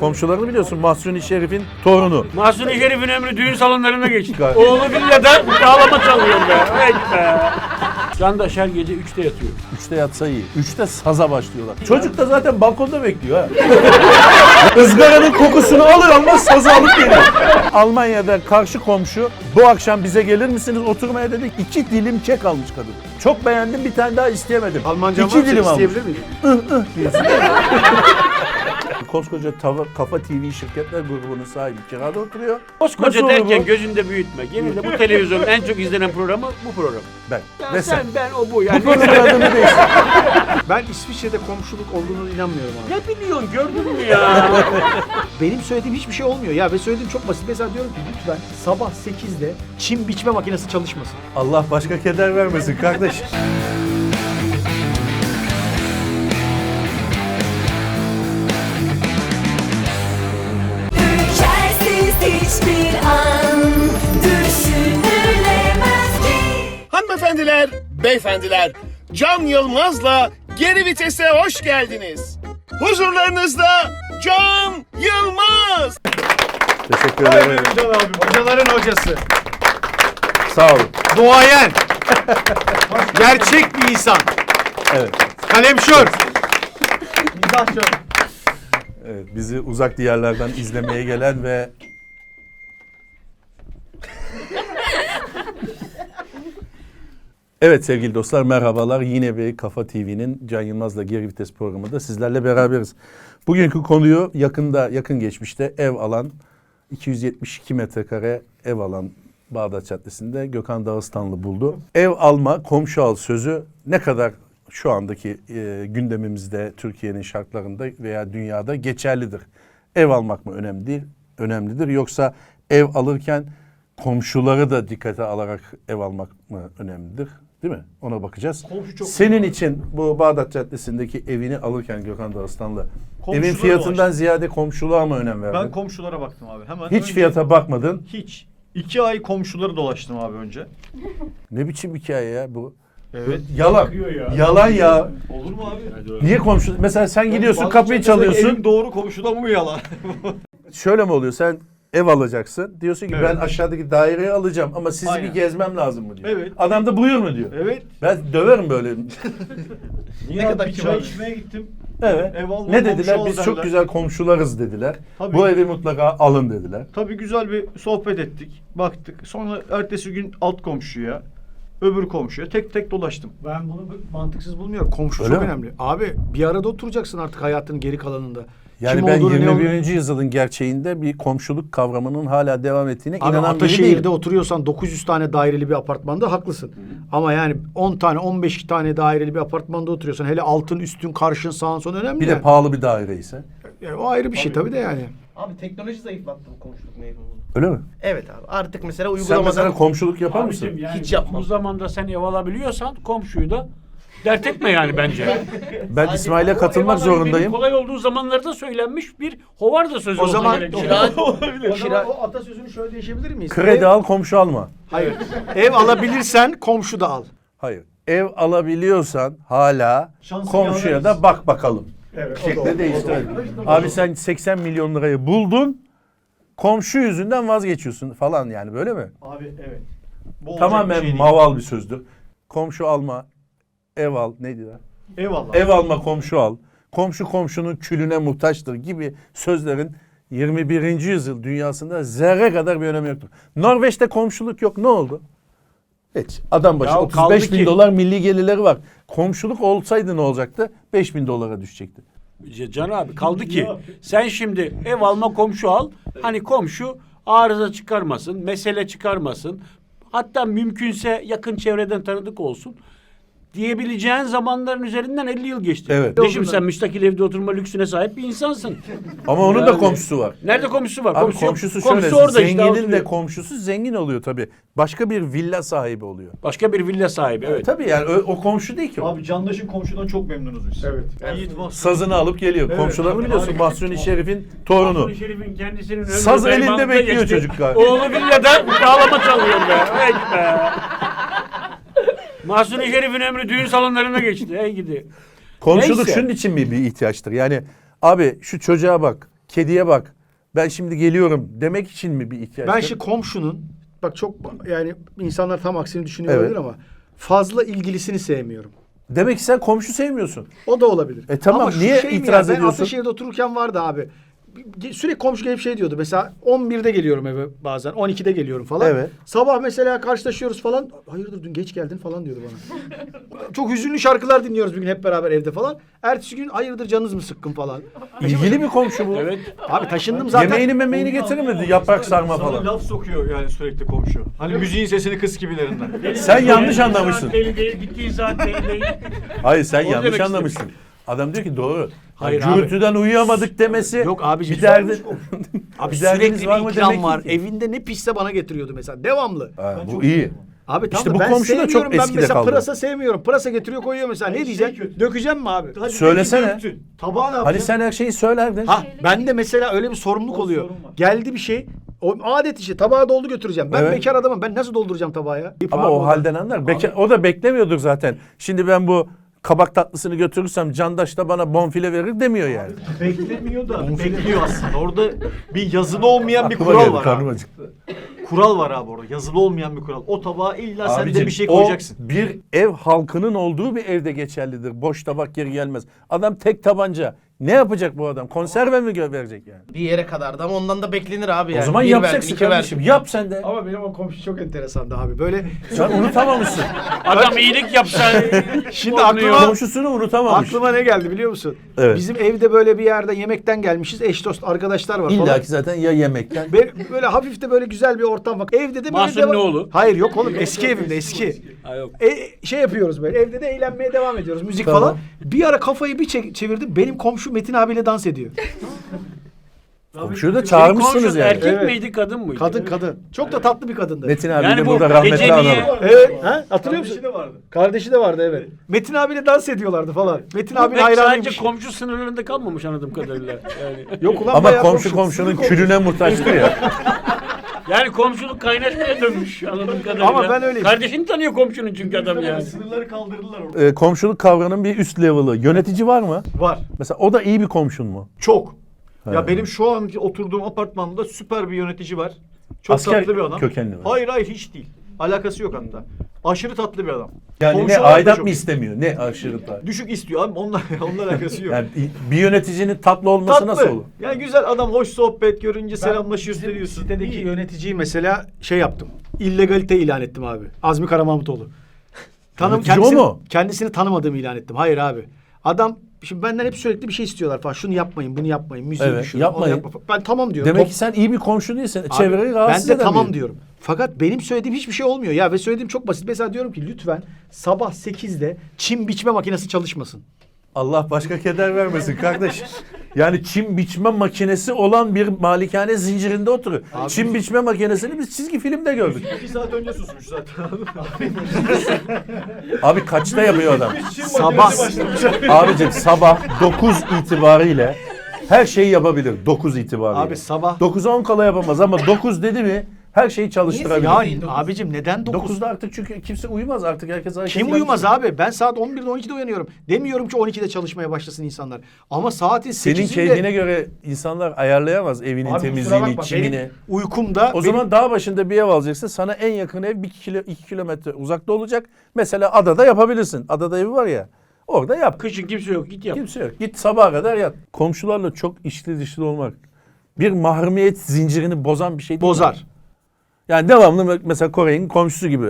Komşularını biliyorsun Mahsuni Şerif'in torunu. Mahsuni Şerif'in ömrü düğün salonlarına geçti. Oğlu villada dağlama çalıyor be. Evet be. Candaş her gece 3'te yatıyor. Üçte yatsa iyi. Üçte saza başlıyorlar. Çocuk da zaten balkonda bekliyor ha. Izgaranın kokusunu alır almaz sazı alıp geliyor. Almanya'da karşı komşu bu akşam bize gelir misiniz oturmaya dedik. İki dilim kek almış kadın. Çok beğendim bir tane daha isteyemedim. Almanca İki varsa dilim almış. isteyebilir miyim? Koskoca tava, Kafa TV şirketler grubunun sahibi kirada oturuyor. Koskoca Nasıl olur derken bu? gözünde büyütme. Yemin de bu televizyonun en çok izlenen programı bu program. Ben. Ya Ve sen, sen. ben o bu Bu yani. programın adını değiştir. Ben İsviçre'de komşuluk olduğunu inanmıyorum abi. ne biliyorsun gördün mü ya? Benim söylediğim hiçbir şey olmuyor ya ve söylediğim çok basit. Mesela diyorum ki lütfen sabah 8'de çim biçme makinesi çalışmasın. Allah başka keder vermesin kardeş. Hiçbir an düşünülemez ki. Hanımefendiler, beyefendiler, Can Yılmaz'la geri vitese hoş geldiniz. Huzurlarınızda Can Yılmaz. Teşekkür ederim. Can abi, hocaların hocası. Sağ olun. Duayen. Gerçek bir insan. Evet. Kalemşör. Evet, bizi uzak diyarlardan izlemeye gelen ve Evet sevgili dostlar merhabalar. Yine bir Kafa TV'nin Can Yılmaz'la Geri Vites programında sizlerle beraberiz. Bugünkü konuyu yakında yakın geçmişte ev alan 272 metrekare ev alan Bağdat Caddesi'nde Gökhan Dağıstanlı buldu. Ev alma, komşu al sözü ne kadar şu andaki e, gündemimizde Türkiye'nin şartlarında veya dünyada geçerlidir. Ev almak mı önemli değil, önemlidir yoksa ev alırken komşuları da dikkate alarak ev almak mı önemlidir? Değil mi? Ona bakacağız. Senin için bu Bağdat Caddesi'ndeki evini alırken Gökhan Dağıstanlı evin Komşulara fiyatından ziyade komşuluğa mı önem verdin? Ben komşulara baktım abi. Hemen Hiç önce- fiyata bakmadın. Hiç. İki ay komşuları dolaştım abi önce. Ne biçim hikaye ya bu? Evet. Yalan. Yalan ya. Olur mu abi? Niye komşu? Mesela sen gidiyorsun Bazı kapıyı çalıyorsun. Evim doğru komşuda mı yalan? Şöyle mi oluyor? Sen ev alacaksın. Diyorsun ki Evet. ben aşağıdaki daireyi alacağım ama sizi Aynen. bir gezmem lazım mı diyor. Evet. Adam da buyur mu diyor. evet. Ben döverim böyle. Niye Ne kadar bir çay içmeye gittim. Evet. Ev alma, ne dediler? Biz çok güzel komşularız dediler. Tabii. Bu evi mutlaka alın dediler. Tabii güzel bir sohbet ettik. Baktık. Sonra ertesi gün alt komşuya, öbür komşuya tek tek dolaştım. Ben bunu mantıksız bulmuyorum. Komşu Öyle çok mi? önemli. Abi bir arada oturacaksın artık hayatının geri kalanında. Yani Kim ben olduğunu, ne 21. yüzyılın gerçeğinde bir komşuluk kavramının hala devam ettiğine Abi inanan biri Ataşehir'de değilim. oturuyorsan 900 tane daireli bir apartmanda haklısın. Ama yani 10 tane 15 tane daireli bir apartmanda oturuyorsan hele altın üstün karşın sağın son önemli. Bir de yani. pahalı bir daire ise. Yani o ayrı bir şey tabii de yani. Abi teknoloji zayıflattı bu komşuluk mevzunu. Öyle mi? Evet abi artık mesela Sen uygulamadan mesela komşuluk yapar Abicim mısın? yani Hiç yapmam. Bu zamanda sen ev alabiliyorsan komşuyu da dert etme yani bence. Ben İsmail'e katılmak alabilmenin zorundayım. Kolay olduğu zamanlarda söylenmiş bir hovarda sözü O zaman gerek. Kira- o zaman o atasözünü şöyle değişebilir miyiz? Kredi Ev- al komşu alma. Hayır. Ev alabilirsen komşu da al. Hayır. Ev alabiliyorsan hala Şansın komşuya yaver da bak bakalım. Evet. Şekli değiştirelim. Abi sen 80 milyon lirayı buldun. Komşu yüzünden vazgeçiyorsun falan yani böyle mi? Abi evet. Bu olacak Tamamen bir şey değil. maval bir sözdür. Komşu alma, ev al. Neydi lan? Eyvallah. Ev alma, komşu al. Komşu komşunun külüne muhtaçtır gibi sözlerin 21. yüzyıl dünyasında zerre kadar bir önemi yoktur. Norveç'te komşuluk yok. Ne oldu? Hiç. Adam başı Ya 35 kaldı bin ki- dolar milli gelirleri var. Komşuluk olsaydı ne olacaktı? 5 bin dolara düşecekti. Can abi kaldı ki sen şimdi ev alma komşu al. Hani komşu arıza çıkarmasın, mesele çıkarmasın. Hatta mümkünse yakın çevreden tanıdık olsun. Diyebileceğin zamanların üzerinden 50 yıl geçti. Evet. Kardeşim sen müstakil evde oturma lüksüne sahip bir insansın. Ama onun da Yani- komşusu var. Nerede komşusu var? Abi Komşusu, yok. komşusu komşusu şöyle, orada işte zenginin de oturuyor. komşusu zengin oluyor tabii. Başka bir villa sahibi oluyor. Başka bir villa sahibi evet. Tabii yani o, o komşu değil ki o. Abi Candaş'ın komşudan çok memnunuz biz. Evet. Yiğit Mahsun. Sazını alıp geliyor. Evet, Komşuları tabii. biliyorsun. Mahsuni Şerif'in torunu. Mahsuni Şerif'in kendisinin ömrü Saz elinde fermanında bekliyor geçti. çocuk galiba. Oğlu villada dağlama çalıyor be. Evet be. Mahsuni Şerif'in ömrü düğün salonlarına geçti. Ey gidi. Komşuluk Neyse. şunun için mi bir ihtiyaçtır? Yani abi şu çocuğa bak. kediye bak. Ben şimdi geliyorum demek için mi bir ihtiyaç? Ben şimdi komşunun bak çok yani insanlar tam aksini düşünüyor Evet. olabilir ama fazla ilgilisini sevmiyorum. Demek ki sen komşu sevmiyorsun. O da olabilir. E tamam, niye şey mi itiraz ya, Ben ediyorsun? Ataşehir'de otururken vardı abi. Sürekli komşu gelip şey diyordu. Mesela 11'de geliyorum eve bazen. 12'de geliyorum falan. Evet. Sabah mesela karşılaşıyoruz falan. Hayırdır dün geç geldin falan diyordu bana. Çok hüzünlü şarkılar dinliyoruz bir gün hep beraber evde falan. Ertesi gün hayırdır canınız mı sıkkın falan. İlgili bir komşu bu. Evet. Abi taşındım zaten. Yemeğini memeğini getirmedi. Yaprak sarma Sana falan. laf sokuyor yani sürekli komşu. Hani müziğin sesini kıs gibilerinden. Sen yanlış anlamışsın. saat belli değil, gittiği saat belli değil. Hayır sen Onu yanlış anlamışsın. Adam diyor ki doğru. Hayır abi. Gürültüden uyuyamadık demesi. Yok abicim. Bir derdi. Abi bir derdiniz sürekli var bir mı ikram demek var. ki. Evinde ne pisse bana getiriyordu mesela. Devamlı. Ha, bu iyi. Abi tamam İşte da bu ben komşu da çok sevmiyorum. Ben eskide mesela kaldı. pırasa sevmiyorum. Pırasa getiriyor koyuyor mesela. Ne şey diyeceksin? kötü. Dökeceğim mi abi? Hadi Söylesene. belki döktün. Tabağı ne Hani yapacaksın? sen her şeyi söylerdin. Ha ben de mesela öyle bir sorumluluk O oluyor. sorun var. Geldi bir şey. O adet işi tabağa doldu götüreceğim. Ben Evet. bekar adamım. Ben nasıl dolduracağım tabağı ya? Ama o halden anlar. Beke- o da beklemiyordur zaten. Şimdi ben bu kabak tatlısını götürürsem Candaş da bana bonfile verir demiyor yani. Beklemiyor da bekliyor aslında. Orada bir yazılı olmayan bir Aklıma kural geldi, var karnım abi. acıktı. Kural var abi orada. Yazılı olmayan bir kural. O tabağa illa sen de Abicim, bir şey o koyacaksın. bir ev halkının olduğu bir evde geçerlidir. Boş tabak geri gelmez. Adam tek tabanca. Ne yapacak bu adam? Konserve mi verecek yani? Bir yere kadar da ama ondan da beklenir abi yani. o zaman Bir yapacaksın iki kardeşim. Yap sen de. Ama benim o komşu çok enteresandı abi. Böyle Sen unutamamışsın. Adam iyilik yapsa. Şimdi aklıma- Komşusunu unutamamış. aklıma ne geldi biliyor musun? Evet. Bizim evde böyle bir yerde yemekten gelmişiz. Eş dost arkadaşlar var falan. İlla ki zaten ya yemekten. Be- böyle hafif de böyle güzel bir ortam var. Evde de böyle Mahsun deva- ne oğlu? Hayır yok oğlum eski evimde eski. Ha, yok. E, şey yapıyoruz böyle evde de eğlenmeye devam ediyoruz müzik Tamam. falan. Bir ara kafayı bir çek- çevirdim benim komşu Metin abiyle dans ediyor. Komşuyu da çağırmışsınız komşun yani. Erkek Evet. miydi kadın mıydı? Kadın kadın. Çok da tatlı bir kadındı. Metin abi Yani de bu burada rahmetli analım. Evet. Ha? Hatırlıyor musun? Kardeşi de vardı. Kardeşi de vardı evet. Metin abiyle dans ediyorlardı falan. Metin Bu abinin pek sadece hayranıymış. komşu sınırlarında kalmamış anladığım kadarıyla. Yani, Yok ulan Ama bayağı komşu komşu. komşunun Komşu. külüne muhtaçtır ya. yani komşuluk kaynaşmaya dönmüş anladığım kadarıyla. Ama ben öyleyim. Kardeşini tanıyor komşunun çünkü adam yani. Sınırları kaldırdılar orada. Ee, komşuluk kavramının bir üst level'ı. Yönetici var mı? Var. Mesela o da iyi bir komşun mu? Çok. He. Ya benim şu an oturduğum apartmanda süper bir yönetici var. Çok Asker tatlı bir adam. kökenli mi? Hayır hayır hiç değil. Alakası yok hatta. Aşırı tatlı bir adam. Yani Komşu ne olarak da aidat çok mı iyi. istemiyor? Ne aşırı da? Düşük istiyor abi. Onunla, onunla alakası yok. Yani bir yöneticinin tatlı olması tatlı. nasıl olur? Yani güzel adam hoş sohbet görünce selamlaşıyorsun ediyorsun. Sitedeki İyi. yöneticiyi mesela şey yaptım. İllegalite ilan ettim abi. Azmi Karamahmutoğlu. Tanım Yönetici o kendisini, mu? kendisini tanımadığımı ilan ettim. Hayır abi. Adam şimdi benden hep sürekli bir şey istiyorlar falan. Şunu yapmayın, bunu yapmayın, müziği Evet, düşürün, yapmayın. yapma. Ben tamam diyorum. Demek Top- ki sen iyi bir komşu değilsin. Abi, Çevreyi rahatsız Ben de eden tamam diyorum. Fakat benim söylediğim hiçbir şey olmuyor ya ve söylediğim çok basit. Mesela diyorum ki lütfen sabah 8'de çim biçme makinesi çalışmasın. Allah başka keder vermesin kardeş. Yani çim biçme makinesi olan bir malikane zincirinde oturuyor. Çim biçme makinesini biz çizgi filmde gördük. İki saat önce susmuş zaten. Abi kaçta yapıyor adam? Sabah Abicim sabah 9 itibariyle her şeyi yapabilir 9 itibariyle. Abi sabah 9'a 10 kala yapamaz ama 9 dedi mi her şeyi çalıştırabilir. ya abicim neden 9? 9'da artık çünkü kimse uyumaz artık herkes hareket Kim uyumaz abi? Ben saat 11'de 12'de uyanıyorum. Demiyorum ki 12'de çalışmaya başlasın insanlar. Ama saatin 8'inde... Senin keyfine göre insanlar ayarlayamaz evinin Abi kusura temizliğini, bakma, çimini. benim uykumda... O zaman dağ başında bir ev alacaksın. Sana en yakın ev 2 kilo, 2 kilometre uzakta olacak. Mesela adada yapabilirsin. Adada evi var ya. Orada yap. Kışın kimse yok git yap. Kimse yok. Git sabaha kadar yat. Komşularla çok içli dışlı olmak bir mahremiyet zincirini bozan bir şey değil. mi? Bozar. Yani devamlı mesela Kore'nin komşusu gibi.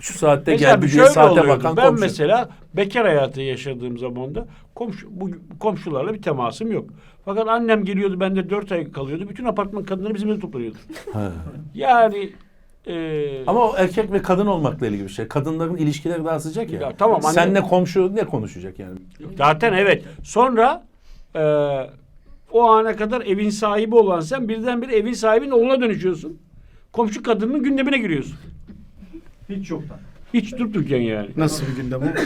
Şu saatte Mesela geldi diye saate oluyordu. bakan Ben komşu. mesela bekar hayatı yaşadığım zamanda komşu, bu, komşularla bir temasım yok. Fakat annem geliyordu bende dört ay kalıyordu. Bütün apartman kadınları bizim evde toplanıyordu. Yani e, Ama o erkek ve kadın olmakla ilgili bir şey. Kadınların ilişkileri daha sıcak ya. Ya tamam, anne- Senle komşu ne konuşacak yani? zaten evet. Sonra e, o ana kadar evin sahibi olan sen birdenbire evin sahibinin oğluna dönüşüyorsun. Komşu kadının gündemine giriyorsun. Hiç yoktan. Hiç durup dururken yani. Nasıl bir gündem o?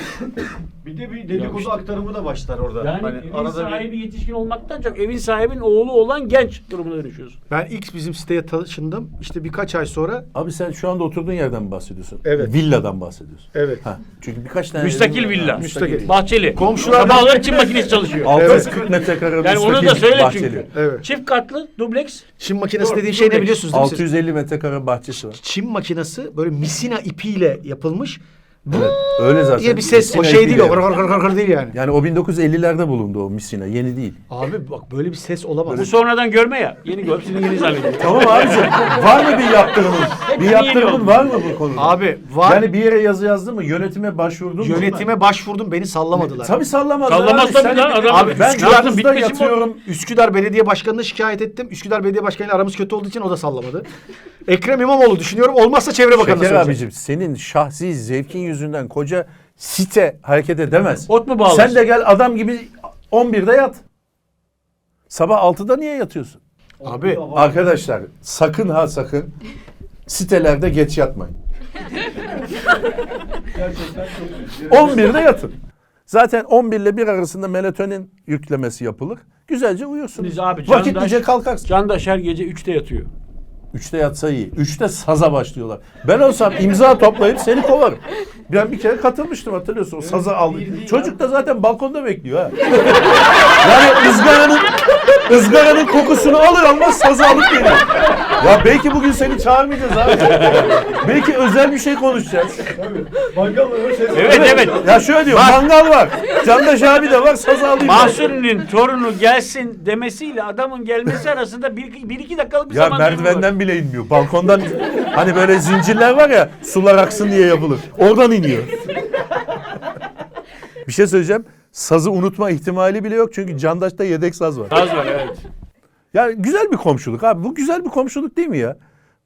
Bir de bir dedikodu işte. aktarımı da başlar orada. Yani hani evin arada sahibi bir yetişkin olmaktan çok evin sahibinin oğlu olan genç durumuna dönüşüyorsun. Ben ilk bizim siteye taşındım. İşte birkaç ay sonra Abi sen şu anda oturduğun yerden mi bahsediyorsun? Evet. Villadan bahsediyorsun. evet. Ha, çünkü birkaç tane Müstakil villa. Müstakil. Bahçeli. Komşular- Sabahları için makinesi çalışıyor. 640 metrekare Yani onu da söyle bahçeli. çünkü. Evet. Çift katlı dubleks. Çim makinesi Doğru, dediğim şey ne dubleks. biliyorsunuz değil mi siz? 650 metrekare bahçesi var. Çim makinesi böyle misina ipiyle yapılmış. Evet, öyle zaten. diye bir ses. O Misina şey değil o. Gır gır gır gır değil yani. Yani o 1950'lerde bulundu o misina. Yeni değil. Abi bak böyle bir ses olamaz. Bu sonradan görme ya. Yeni gör. Seni yeni zannediyor. Tamam abicim. var mı bir yaptırımın? bir Hepsini yaptırımın var mı bu konuda? Abi var. Yani bir yere yazı yazdın mı? Yönetime başvurdun mu? Yönetime başvurdum beni sallamadılar. Tabii sallamazlar. Sallamaz abi. tabii Sen- lan adam. Abi, Ben Üsküdar'ın Üsküdar'da bitmesi mi yatıyorum. Üsküdar Belediye Başkanı'na şikayet ettim. Üsküdar Belediye Başkanı'yla aramız kötü olduğu için o da sallamadı. Ekrem İmamoğlu düşünüyorum. Olmazsa Çevre Bakanı'na Şeker söyleyeceğim. abicim senin şahsi zevkin yüzünden koca site hareket edemez. Ot mu bağlasın? Sen de gel adam gibi 11'de yat. Sabah 6'da niye yatıyorsun? Abi Arkadaşlar sakın ha sakın sitelerde geç yatmayın. 11'de yatın. Zaten 11 ile 1 arasında melatonin yüklemesi yapılır. Güzelce uyursunuz. Biz abi Vakitlice Candaş- kalkarsın. Candaş her gece 3'te yatıyor. 3'te yatsa iyi. 3'te saza başlıyorlar. Ben olsam imza toplayıp seni kovarım. Ben bir kere katılmıştım hatırlıyorsun. O saza aldı. Çocuk da zaten balkonda bekliyor ha. yani ızgaranın ızgaranın kokusunu alır almaz sazı alıp geliyor. Ya belki bugün seni çağırmayacağız abi. belki özel bir şey konuşacağız. Evet evet. Ya şöyle diyor mangal var. Candaş abi de var sazı alayım. Mahsuni'nin torunu gelsin demesiyle adamın gelmesi arasında bir, bir iki dakikalık bir Ya zaman merdivenden bile inmiyor. Balkondan hani böyle zincirler var ya sular aksın diye yapılır. Oradan iniyor. bir şey söyleyeceğim. Sazı unutma ihtimali bile yok çünkü Candaş'ta yedek saz var. Az var evet. Yani güzel bir komşuluk abi. Bu güzel bir komşuluk değil mi ya?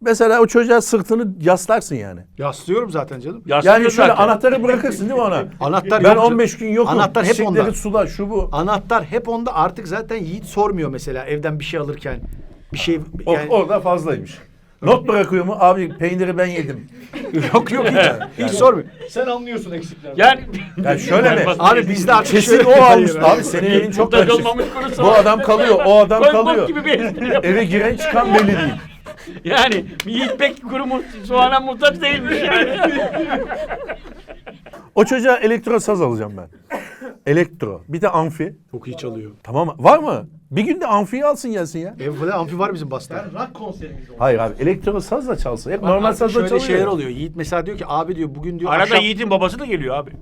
Mesela o çocuğa sırtını yaslarsın yani. yaslıyorum zaten canım. Yaslıyor Yani şöyle zaten. anahtarı bırakırsın değil mi ona? Anahtar ben yok. 15 gün yokum. Anahtar hep onda. sula şu bu. Anahtar hep onda artık zaten Yiğit sormuyor mesela evden bir şey alırken. Bir şey O- yani orada fazlaymış. Not bırakıyor mu? Abi peyniri ben yedim. yok yok hiç, hiç sormuyor. sen anlıyorsun eksiklerden. Yani, Yani şöyle mi? Abi bizde artık Kesin şöyle o almış. Abi senin evin çok karışık. olmamış kuru soğan. Bu adam kalıyor, o adam kalıyor. gibi bir espri yap. Eve giren çıkan belli değil. Yani Yiğit pek kuru mu, soğana muhtaç değilmiş yani. O çocuğa elektro saz alacağım ben. Elektro. Bir de amfi. Çok iyi çalıyor. Tamam mı? Var mı? Bir günde amfiyi alsın gelsin ya. Ev falan amfi var bizim basta. Rock konserimiz oldu. Hayır abi elektro saz da çalsın. Hep normal sazla şöyle çalıyor. şeyler oluyor. Yiğit mesela diyor ki abi diyor bugün diyor Arada akşam Yiğit'in babası da geliyor abi.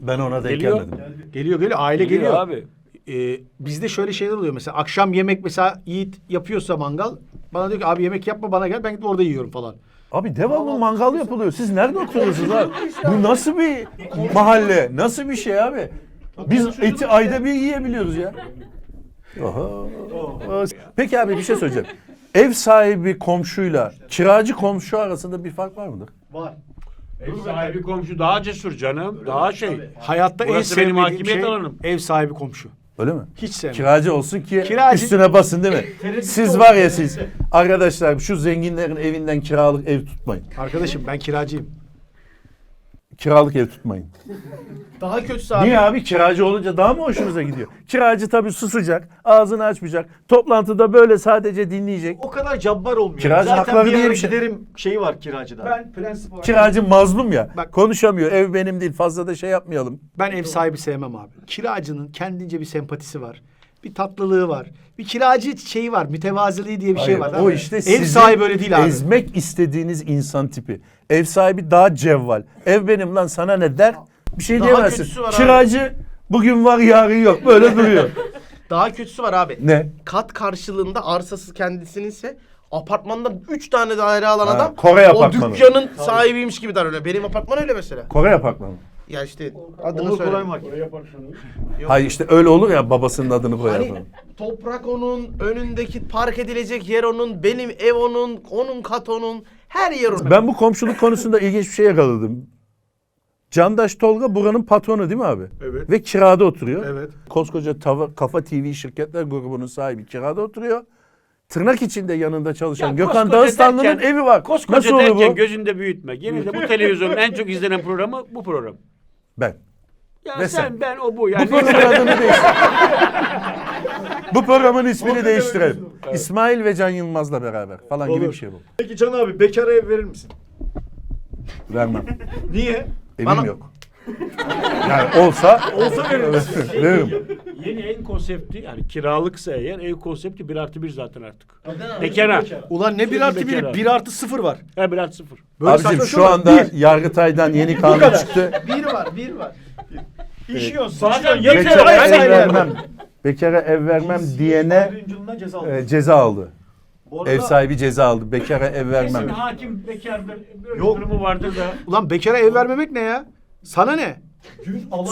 Ben ona denk Geliyor. gelmedim. geliyor geliyor aile Geliyor geliyor. abi. Ee, bizde şöyle şeyler oluyor mesela akşam yemek mesela Yiğit yapıyorsa mangal bana diyor ki abi yemek yapma bana gel ben gidip orada yiyorum falan. Abi devamlı mangal yapılıyor. Siz nerede oturuyorsunuz abi? Bu nasıl bir mahalle? Nasıl bir şey abi? Biz eti ayda bir yiyebiliyoruz ya. Oha. Peki abi bir şey söyleyeceğim. Ev sahibi komşuyla kiracı komşu arasında bir fark var mıdır? Var. Ev sahibi komşu daha cesur canım. Daha şey. Hayatta en Burası benim sevmediğim hakimiyet şey alanım. ev sahibi komşu. Öyle mi? Hiç sevmem. Kiracı olsun ki Kiracı- üstüne basın değil mi? Siz var ya siz. Arkadaşlar şu zenginlerin evinden kiralık ev tutmayın. Arkadaşım ben kiracıyım. Kiralık ev tutmayın. Daha kötüsü abi. Niye abi? Kiracı olunca daha mı hoşunuza gidiyor? Kiracı tabii susacak, ağzını açmayacak. Toplantıda böyle sadece dinleyecek. O kadar cabbar olmuyor. Kiracı Zaten hakları bir diye bir şey- giderim şeyi var kiracıda. Ben prensip olarak Kiracı mazlum ya. Bak- Konuşamıyor. Ev benim değil. Fazla da şey yapmayalım. ben ev sahibi sevmem abi. Kiracının kendince bir sempatisi var. Bir tatlılığı var. Bir kiracı şeyi var. Mütevaziliği diye bir şey var. o işte Ev sizin sahibi öyle değil abi. Ezmek istediğiniz insan tipi. Ev sahibi daha cevval. Ev benim lan sana ne der? Bir şey Daha diyemezsin. var abi. Kiracı bugün var yarın yok. Böyle duruyor. Daha kötüsü var abi. ne? Kat karşılığında arsası kendisininse apartmanda 3 tane daire alan Ha, adam Kore o apartmanı. dükkanın sahibiymiş gibi davranıyor. Benim apartman öyle mesela. Kore apartmanı. Ya işte adını Onur söyle. Koray Market. Hayır işte öyle olur ya babasının adını koyar Hani falan. toprak onun, önündeki park edilecek yer onun, benim ev onun, onun kat onun, her yer onun. Ben bu komşuluk konusunda ilginç bir şey yakaladım. Candaş Tolga buranın patronu değil mi abi? Evet. Ve kirada oturuyor. Evet. Koskoca tava, Kafa TV şirketler grubunun sahibi kirada oturuyor. tırnak içinde yanında çalışan Ya Gökhan koskoca Dağıstanlı'nın derken- evi var. Koskoca Nasıl olur derken bu? gözünde büyütme. Yine de bu televizyonun en çok izlenen programı bu program. Ben. Ya Ve sen, sen. ben o bu yani. Bu programın adını değiştir. Bu programın ismini değiştirelim. İsmail ve Can Yılmaz'la beraber falan gibi Olur. bir şey bu. Peki Can abi bekara ev verir misin? Vermem. Niye? Evim Bana- yok. Yani olsa Olsa verir misin? veririm. Yeni ev konsepti yani kiralıksa eğer ev konsepti 1 artı 1 zaten artık. Bekara. Ulan ne bir artı Bekar biri? abi. Bir artı sıfır var. Ha 1 artı 0. Böyle Abicim saçma şu şey anda Yargıtay'dan yeni kanun çıktı. Bir var, bir var. İşiyorsun. Zaten sıçıyorsun, bekara ev vermem. Bekara ev vermem diyene ceza aldı. e, ceza aldı. Bu arada Ev sahibi ceza aldı. Bekara ev Kesin vermem. hakim bekardır. Böyle Yok. durumu vardır da. Ulan bekara ev vermemek ne ya? Sana ne?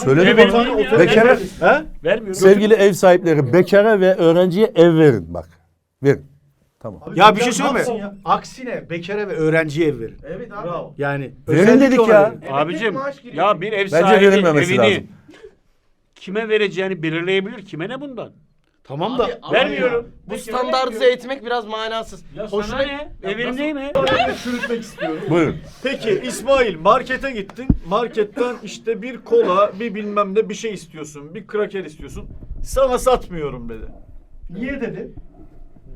Söyledim ama. tane otel- Bekara, He? Vermiyorum. sevgili ev sahipleri bekara ve öğrenciye ev verin bak. Verin. Tamam. Ya bir şey ya? Aksine bekara ve öğrenciye ev verin. Evet abi. Bravo. Yani Verin özellikle dedik ona ya. verin. Abicim maaş giriyor. ya bir ev Bence sahibi verilmemesi evini lazım. kime vereceğini belirleyebilir. Kime ne bundan? Tamam da Abi, Vermiyorum. Bu standartize etmek biraz manasız. Ya Hoşuna sana ne? Evin değil mi? Çürütmek istiyorum. Buyurun. Peki İsmail markete gittin. Marketten işte bir kola, bir bilmem ne bir şey istiyorsun. Bir kraker istiyorsun. Sana satmıyorum dedi. Niye dedi?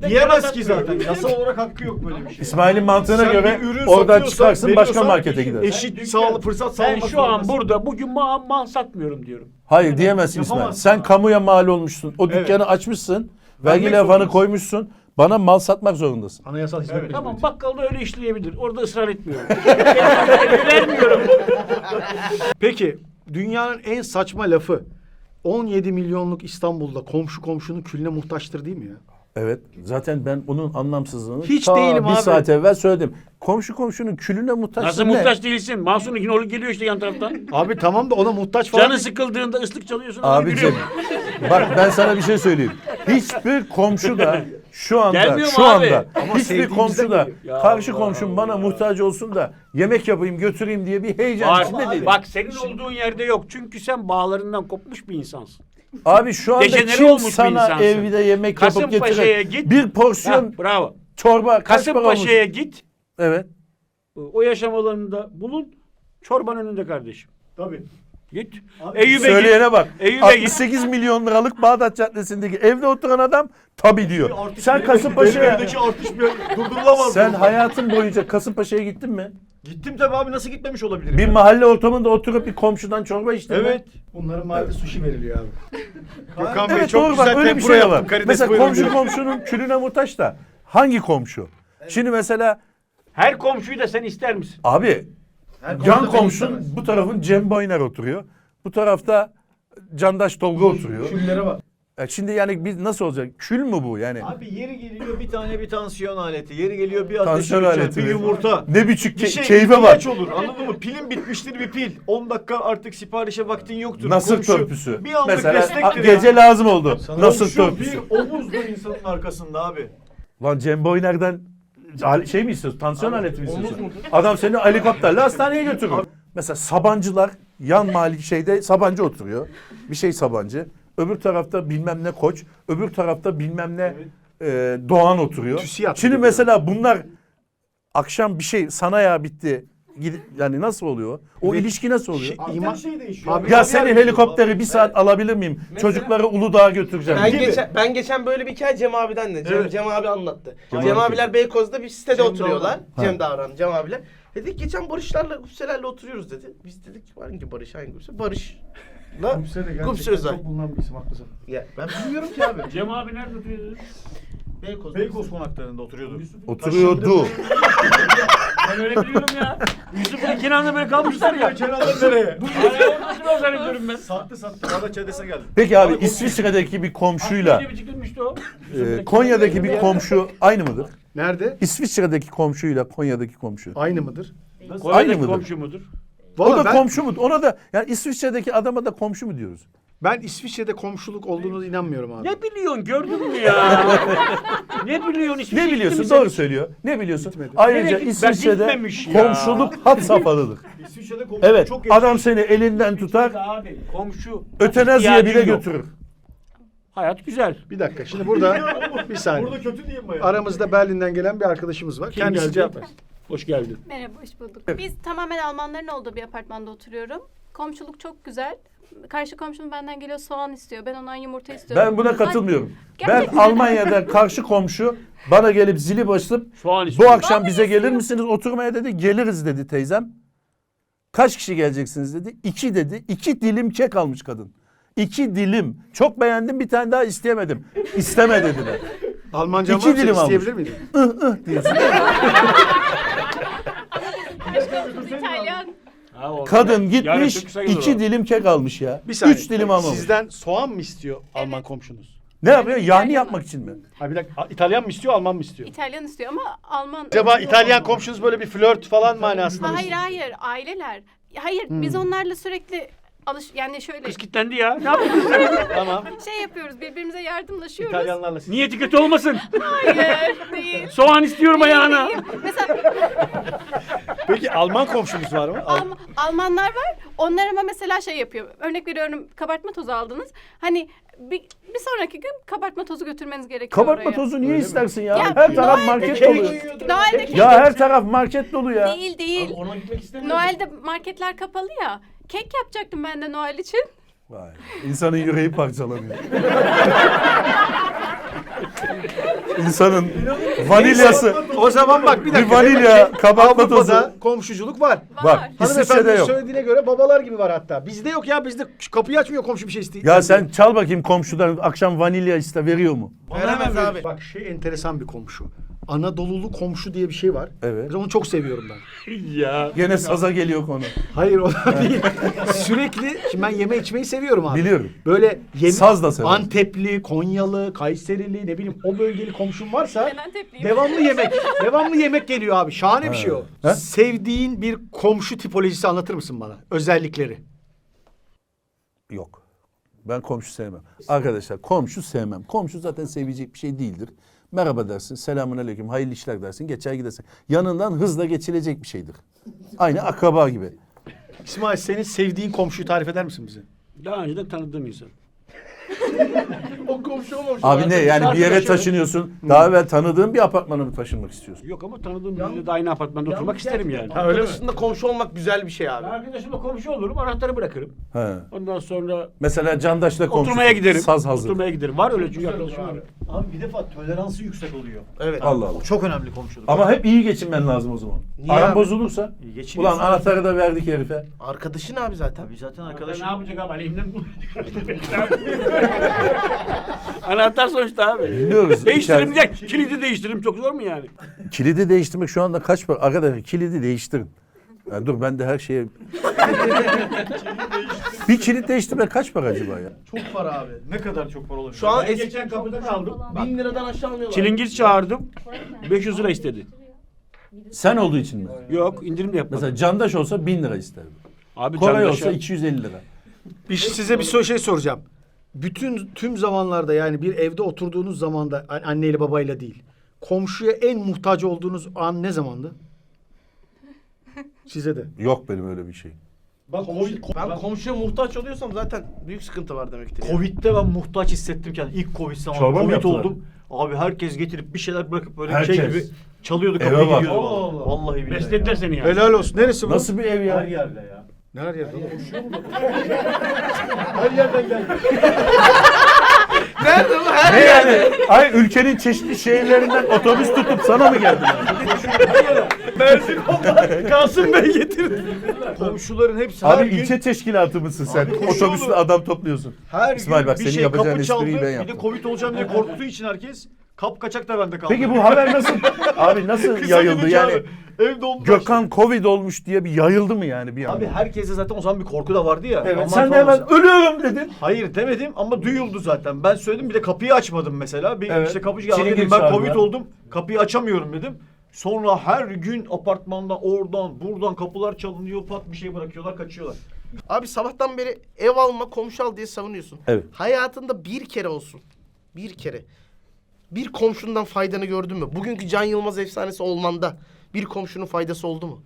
Diyemez ki zaten. Yasal olarak hakkı yok böyle bir şey. İsmail'in mantığına Sen göre bir ürün oradan satıyorsan, çıkarsın başka veriyorsan markete gider. Eşit sağlı fırsat Ben sağlamak şu an zorundasın. burada bugün mal, mal satmıyorum diyorum. Hayır diyemezsin İsmail. Yapamazsın Sen abi. kamuya mal olmuşsun. O Evet. dükkanı açmışsın. Vermek Vergi levhanı zorundasın. koymuşsun. Bana mal satmak zorundasın. anayasal hizmet Evet. Tamam bakkalda öyle işleyebilir. Orada ısrar etmiyorum. Vermiyorum. Peki dünyanın en saçma lafı 17 milyonluk İstanbul'da komşu komşunun külüne muhtaçtır değil mi ya? Evet. Zaten ben bunun anlamsızlığını Hiç ta değilim bir abi. saat evvel söyledim. Komşu komşunun külüne muhtaç Nasıl ne? muhtaç değilsin? Mahsun'un yine oğlu geliyor işte yan taraftan. Abi tamam da ona muhtaç falan. Canı sıkıldığında ıslık çalıyorsun. Abicim bak ben sana bir şey söyleyeyim. Hiçbir komşu da şu anda Gelmiyor mu şu abi? anda Ama hiçbir sevdiğimizden komşu da geliyor. Ya karşı Allah komşum bana muhtaç olsun da yemek yapayım götüreyim diye bir heyecan içinde Var. değil. Bak senin olduğun yerde yok. Çünkü sen bağlarından kopmuş bir insansın. Abi şu anda Dejenere kim olmuş bir sana insansın. evde yemek yapıp Kasımpaşa'ya getirir? git. Bir porsiyon Ha, bravo. çorba kaç para olmuş? Kasımpaşa'ya git. Evet. O yaşam alanında bulun. Çorban önünde kardeşim. Tabii. Git. Abi, Eyüp'e git. Söyleyene bak. Eyüp'e git. 68 milyon liralık Bağdat Caddesi'ndeki evde oturan adam tabi diyor. Artış Sen Kasımpaşa'ya evdeki artış bir durdurulamaz. sen hayatın boyunca Kasımpaşa'ya gittin mi? Gittim tabii abi nasıl gitmemiş olabilirim? Bir ya? mahalle ortamında oturup bir komşudan çorba içtin mi? Evet. Bunların mahallede sushi veriliyor abi. Gökhan Bey Evet çok doğru güzel bak öyle bir tempura şey yaptım. var. Karides Mesela buyurun komşu diyor. komşunun külüne muhtaç da hangi komşu? Şimdi mesela Her komşuyu da sen ister misin? abi Her yan komşun bu tarafın Cem Boyner oturuyor. Bu tarafta Candaş Tolga oturuyor. Küllere bak. E şimdi yani biz nasıl olacak? Kül mü bu yani? Abi yeri geliyor bir tane bir tansiyon aleti, yeri geliyor bir ateş Tansiyon ölçer, aleti bir mi? yumurta. Ne biçük Bir ke- şey keyfe bak. ihtiyaç olur anladın mı? Pilin bitmiştir bir pil. 10 dakika artık siparişe vaktin yoktur. Nasır Komşu törpüsü. Bir anlık Mesela destektir a- ya. gece lazım oldu. Nasır Komşu törpüsü. bir omuzdur insanın arkasında abi. Lan Cem Boyner'den al- şey mi istiyorsun? Tansiyon aleti mi istiyorsun? Adam seni helikopterle hastaneye götürür. Mesela Sabancılar yan mali şeyde Sabancı oturuyor. Bir şey Sabancı. Öbür tarafta bilmem ne Koç. Öbür tarafta bilmem ne e, Doğan oturuyor. TÜSİAD Şimdi mesela bunlar akşam bir şey sana ya bitti. Gidip, yani nasıl oluyor? O ilişki nasıl oluyor? Şey- İma- şey değişiyor. Abi- ya senin helikopteri bir saat alabilir miyim? Çocukları Uludağ'a götüreceğim. Ben gibi. geçen, ben geçen böyle bir hikaye Cem abiden de. Cem, Evet. Cem abi anlattı. Cem Cem, abi abiler Beykoz'da bir sitede Cem oturuyorlar. Davran. Cem Davran, Cem abiler. Dedik geçen Barışlarla, Gupselerle oturuyoruz dedi. Biz dedik hangi Barış, hangi Gupse? Barış. La Gupse de gerçekten Gupse Özay. çok bulunan bir isim haklısın. Ya ben bilmiyorum ki abi. Cem abi nerede oturuyor? Beykoz. Beykoz konaklarında oturuyordu. Oturuyordu. Ben öyle biliyorum ya. Yusuf'la Kenan'la böyle kalmışlar ya. Kenan'dan nereye? Hala nasıl ben zannediyorum ben. Sattı sattı. Bağdat Caddesi'ne geldi. Peki abi İsviçre'deki bir komşuyla Yedi buçuk dönmüştü o. e, Konya'daki bir komşu aynı mıdır? Nerede? İsviçre'deki komşuyla Konya'daki komşu. Aynı mıdır? Aynı Konya'daki mıdır? komşu mudur? O Valla da ben, komşu mu? Ona da yani İsviçre'deki adama da komşu mu diyoruz? ben İsviçre'de komşuluk olduğunu inanmıyorum abi. Ne biliyorsun gördün mü ya? ne biliyorsun hiçbir Ne şey biliyorsun? Doğru söylüyor. Ne biliyorsun? Gitmedi. Ayrıca Nereye git- İsviçre'de komşuluk had safhalıdır. İsviçre'de komşu Evet. çok. Adam seni elinden tutar, Abi komşu. ötenaziye bile yok. götürür. Hayat güzel. Bir dakika şimdi burada bir saniye. Burada kötü diyeyim mi? Aramızda Berlin'den gelen bir arkadaşımız var. Kim Kendisi geldi? cevap versin. Hoş geldin. Merhaba, hoş bulduk. Biz tamamen Almanların olduğu bir apartmanda oturuyorum. Komşuluk çok güzel. Karşı komşum benden geliyor soğan istiyor. Ben ondan yumurta istiyorum. Ben buna katılmıyorum. Ben Gerçekten. Almanya'da karşı komşu bana gelip zili basıp Soğan bu akşam bize gelir misiniz oturmaya dedi. Geliriz dedi teyzem. Kaç kişi geleceksiniz dedi. İki dedi. İki dilim kek almış kadın. İki dilim. Çok beğendim bir tane daha isteyemedim. İsteme dediler. Almanca İki varsa dilim isteyebilir almış. miydin? diyorsun. İtalyan. Ha. Kadın gitmiş sayılır iki o. dilim kek almış ya. Bir saniye. Üç dilim almamış. Sizden soğan mı istiyor Alman komşunuz? Ne yapıyor? Yani İtalyan. yapmak için mi? Ha bir dakika İtalyan mı istiyor Alman mı istiyor? İtalyan istiyor ama Alman. Acaba İtalyan komşunuz böyle bir flört falan manasında mı? Hayır hayır aileler. Hayır biz onlarla sürekli alış yani şöyle Kız kilitlendi ya. Ne yapıyorsun? Tamam. şey yapıyoruz birbirimize yardımlaşıyoruz. İtalyanlarla siz. Niyeti kötü olmasın. Hayır değil. Soğan istiyorum ayağına. Değil. Mesela Peki Alman komşunuz var mı? Al- Alm- Almanlar var. Onlar ama mesela şey yapıyor. Örnek veriyorum kabartma tozu aldınız. Hani bir, bir sonraki gün kabartma tozu götürmeniz gerekiyor Kabartma oraya. tozu niye istersin ya? Ya, her taraf Noel'de market kek- dolu. Noel'de Ya her taraf market dolu ya. değil değil. Ona gitmek istemiyorum. Noel'de marketler kapalı ya. Kek yapacaktım ben de Noel için. Vay. İnsanın yüreği parçalanıyor. İnsanın vanilyası. O zaman bak bir Bir dakika. vanilya kabartma tozu. Avrupa'da komşuculuk var. Bak İsviçre'de Hanımefendinin yok. söylediğine göre babalar gibi var hatta. Bizde yok ya bizde kapıyı açmıyor komşu bir şey istiyor. Ya sen çal bakayım komşudan akşam vanilya iste veriyor mu? Veremez abi. Bak şey enteresan bir komşu. Anadolulu komşu diye bir şey var. Evet. Biz onu çok seviyorum ben. ya. Gene saza geliyor konu. Hayır o da değil. Sürekli şimdi ben yeme içmeyi seviyorum abi. Biliyorum. Böyle yeme, Saz da severim. Antepli, Konyalı, Kayserili ne bileyim o bölgeli komşum varsa Ben Antepliyim. devamlı yemek. devamlı yemek geliyor abi. Şahane bir şey o. Ha? Sevdiğin bir komşu tipolojisi anlatır mısın bana? Özellikleri. Yok. Ben komşu sevmem. Arkadaşlar komşu sevmem. Komşu zaten sevecek bir şey değildir. Merhaba dersin, selamun aleyküm, hayırlı işler dersin, geçer gidersin. Yanından hızla geçilecek bir şeydir. Aynı akraba gibi. İsmail senin sevdiğin komşuyu tarif eder misin bize? Daha önceden tanıdığım insan. O komşu olmamış. Abi ne yani bir yere taşınıyorsun. Daha evvel tanıdığın bir apartmana mı taşınmak istiyorsun? Yok ama tanıdığım biriyle de aynı apartmanda oturmak isterim yani. Arkadaşınla komşu olmak güzel bir şey abi. Arkadaşımla komşu olurum, anahtarı bırakırım. He. Ondan sonra Mesela Candaş'la komşu. oturmaya giderim. Saz hazır. Oturmaya giderim. Var öyle çünkü arkadaşım var. Abi bir defa toleransı yüksek oluyor. Evet. Allah Allah. Çok önemli komşuluk. Ama hep iyi geçinmen lazım o zaman. Niye Aran abi? bozulursa. Geçiniyorsun. Ulan anahtarı da verdik herife. Arkadaşın abi zaten. Abi zaten Arkadaş arkadaşım. ne yapacak abi? Elimden. Anahtar sonuçta abi. Biliyoruz. Değiştiririm İçeride- diye kilidi değiştiririm çok zor mu yani? Kilidi değiştirmek şu anda kaç para? Arkadaşlar kilidi değiştirin. Ya dur ben de her şeye... bir kilit değiştirmek kaç para acaba ya? Çok para abi. Ne kadar çok para olabilir? Şu an eski geçen kapıda kaldım. bin liradan aşağı almıyorlar. Çilingir çağırdım. 500 lira istedi. Sen olduğu için mi? Yok indirim de yapmadım. Mesela Candaş olsa 1000 lira isterdim. Abi Koray Candaş'a- olsa 250 lira. Bir, size bir soru şey soracağım. Bütün tüm zamanlarda yani bir evde oturduğunuz zamanda an- anneyle babayla değil. Komşuya en muhtaç olduğunuz an ne zamandı? Size de. Yok benim öyle bir şey. Ben Covid, Ben komşuya muhtaç oluyorsam zaten büyük sıkıntı var demektir. yani. Covid'de ben muhtaç hissettim kendimi. İlk Covid zamanı Covid yaptılar? oldum. Abi herkes getirip bir şeyler bırakıp böyle Herkes. şey gibi çalıyordu kapıyı gidiyordu. Allah vallahi. Allah. Vallahi billahi. Beslediler ya. seni yani. Helal olsun. Neresi bu? Nasıl bir ev ya? Her yerde ya. Nerede yerde? Her yerden geldi. Nerede bu? Her Ne yani? Ay ülkenin çeşitli şehirlerinden otobüs tutup sana mı geldiler? Kasım Bey getirdi. Komşuların hepsi her Abi gün ilçe teşkilatı mısın sen? Abi Otobüsle olur. adam topluyorsun. her İsmail gün bak bir senin şey kapı çaldı. Bir de. Covid olacağım diye korktuğu için herkes kap kaçak da bende kaldı. Peki bu haber nasıl? Abi nasıl Kısa yayıldı yani? abi, Evde oldu. Gökhan Covid olmuş diye bir yayıldı mı yani bir anda? Abi herkeste zaten o zaman bir korku da vardı ya. Evet, Aman sen de hemen ölüyorum dedin. Hayır demedim ama duyuldu zaten. Ben söyledim bir de kapıyı açmadım mesela. Bir Evet. işte kapıcı geldi Çilingir dedim ben. Covid oldum. Kapıyı açamıyorum dedim. Sonra her gün apartmanda oradan buradan kapılar çalınıyor pat bir şey bırakıyorlar kaçıyorlar. Abi sabahtan beri ev alma komşu al diye savunuyorsun. Evet. Hayatında bir kere olsun. Bir kere. Bir komşundan faydanı gördün mü? Bugünkü Can Yılmaz efsanesi olmanda bir komşunun faydası oldu mu?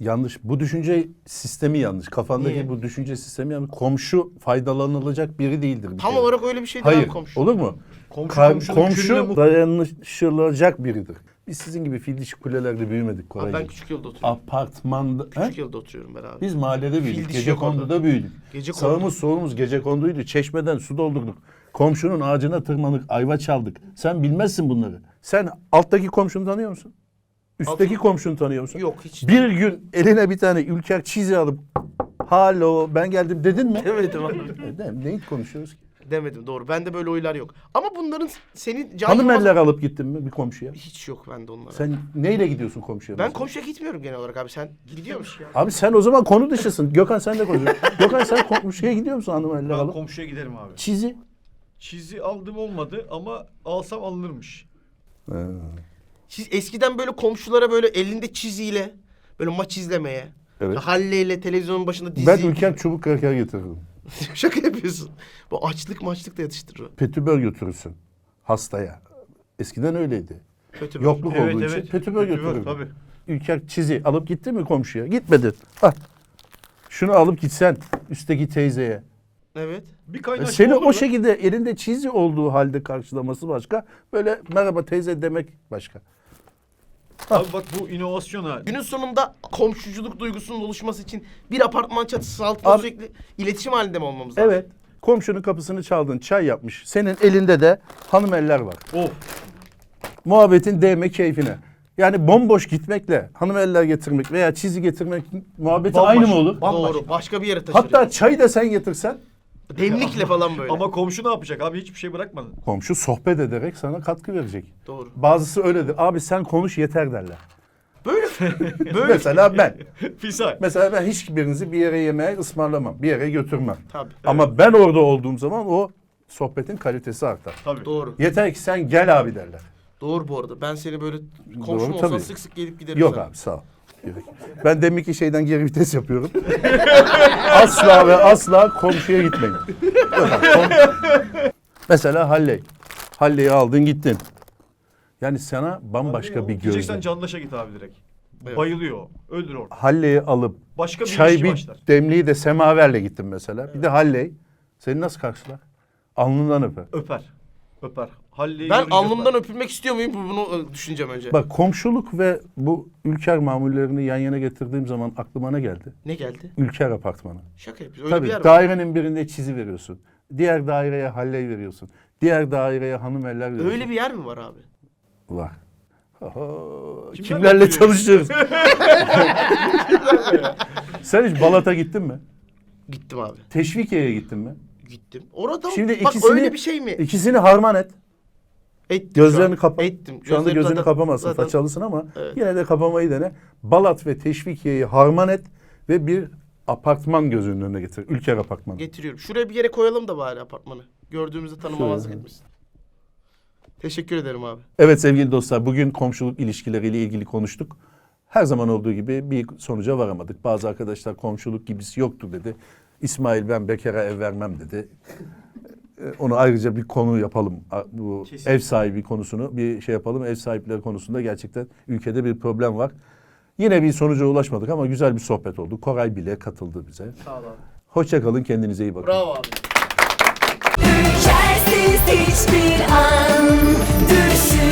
yanlış. Bu düşünce sistemi yanlış. Kafandaki Niye? bu düşünce sistemi yanlış. Komşu faydalanılacak biri değildir. bir Tam kere. olarak öyle bir şey değil Hayır. abi komşu. Olur mu? Komşu Ka- komşunun komşu külüne mu- dayanışılacak biridir. Biz sizin gibi fil dişi kulelerde büyümedik Abi Koraycığım. ben küçük yılda oturuyorum. Apartmanda... Küçük He? yılda oturuyorum ben abi. Biz mahallede büyüdük. Fil dişi Gece yok orada. konduda büyüdük. Gece kondu. Sağımız solumuz gece konduydu. Çeşmeden su doldurduk. Komşunun ağacına tırmanık, ayva çaldık. Sen bilmezsin bunları. Sen alttaki komşunu tanıyor musun? Üstteki komşunu tanıyor musun? Yok hiç. Bir gün eline bir tane ülker çizi alıp Halo ben geldim dedin mi? Demedim abi. E, de- Neyi konuşuyoruz ki? Demedim doğru. Bende böyle oylar yok. Ama bunların senin can Hanım eller alıp gittin mi bir komşuya? Hiç yok bende onlara. Sen neyle gidiyorsun komşuya? Ben mesela? komşuya gitmiyorum genel olarak abi. Sen gidiyor musun? Abi sen o zaman konu dışısın. Gökhan sen de konuşuyorsun. Gökhan sen komşuya gidiyor musun hanım eller Ben alıp? komşuya giderim abi. Çizi. Çizi aldım olmadı ama alsam alınırmış. Siz eskiden böyle komşulara böyle elinde çiziyle böyle maç izlemeye, Evet. halleyle televizyonun başında dizi... Ben ülker çubuk kraker getiririm. Şaka yapıyorsun. Bu açlık maçlık da yatıştırır. Petibör götürürsün hastaya. Eskiden öyleydi. Kötü bir- Yokluk Evet, olduğu için petibör götürürdüm. tabii. Ülker çizi alıp gitti mi komşuya? Gitmedi. Al. Şunu alıp gitsen üstteki teyzeye. Evet. Bir E, kaynaşma Seni o şekilde elinde çizi olduğu halde karşılaması başka. Böyle merhaba teyze demek başka. Abi bak bu inovasyona Günün sonunda komşuculuk duygusunun oluşması için bir apartman çatısı altında Abi- sürekli iletişim halinde mi olmamız lazım? Evet. Komşunun kapısını çaldın, çay yapmış. Senin elinde de hanım eller var. of Muhabbetin değme keyfine. Yani bomboş gitmekle hanım eller getirmek veya çizi getirmek muhabbeti aynı mı olur? Doğru. Başka bir yere taşır. Hatta çayı da sen getirsen demlikle falan böyle. ama komşu ne yapacak abi hiçbir şey bırakmadın. komşu sohbet ederek sana katkı verecek. Doğru. Bazısı öyledir. Abi sen konuş yeter derler. Böyle böyle Mesela ben. Fisal. Mesela ben hiçbirinizi bir yere yemeğe ısmarlamam. Bir yere götürmem. Tabii. Ama ben orada olduğum zaman o sohbetin kalitesi artar. Tabii. Doğru. Yeter ki sen gel abi derler. Doğru bu arada. Ben seni böyle komşum Doğru, olsan tabii. sık sık gelip giderim. Yok sana. abi sağ ol. Gerek yok. Ben demek ki şeyden geri vites yapıyorum. asla ve asla komşuya gitmeyin. Abi, kom- Mesela Halley. Halley'i aldın gittin. Yani sana bambaşka bir Gideceksen gözle. Candaş'a git abi direkt. Evet. Bayılıyor. Öldür orada. Halley'i alıp Başka bir çay bir başlar. demliği de semaverle gittin mesela. Bir de Halley. Seni nasıl karşılar? Alnından öper. Öper. Öper. Halleyi Ben görünce alnımdan öper. öpülmek istiyor muyum? Bu- Bunu e, düşüneceğim önce. Bak komşuluk ve bu ülker mamullerini yan yana getirdiğim zaman aklıma ne geldi? Ne geldi? Ülker apartmanı. Şaka yapıyorsun. Öyle Tabii bir yer var. dairenin birinde çizi veriyorsun. Diğer daireye halley veriyorsun. Diğer daireye hanım eller veriyorsun. Öyle bir yer mi var abi? Var. Oho, Kimler kimlerle bakıyor? çalışıyoruz? Sen hiç Balat'a gittin mi? Gittim abi. Teşvikiye'ye gittin mi? Gittim. Orada Şimdi bak ikisini, öyle bir şey mi? İkisini harman et. Ettim Gözlerini kapa. Ettim. Şu anda Gözlerim gözünü zaten- kapamazsın. zaten- Façalısın ama Evet. yine de kapamayı dene. Balat ve Teşvikiye'yi harman et ve bir apartman gözünün önüne getir. Ülker apartmanı. Getiriyorum. Şuraya bir yere koyalım da bari apartmanı. Gördüğümüzde tanımamazlık etmesin. Teşekkür ederim abi. Evet sevgili dostlar bugün komşuluk ilişkileriyle ilgili konuştuk. Her zaman olduğu gibi bir sonuca varamadık. Bazı arkadaşlar komşuluk gibisi yoktur dedi. İsmail ben bekara ev vermem dedi. Ee, Onu ayrıca bir konu yapalım. Bu ev sahibi konusunu bir şey yapalım. Ev sahipleri konusunda gerçekten ülkede bir problem var. Yine bir sonuca ulaşmadık ama güzel bir sohbet oldu. Koray bile katıldı bize. Sağ ol abi. Hoşçakalın kendinize iyi bakın. Bravo abi. Ülkersiz hiçbir an Düşün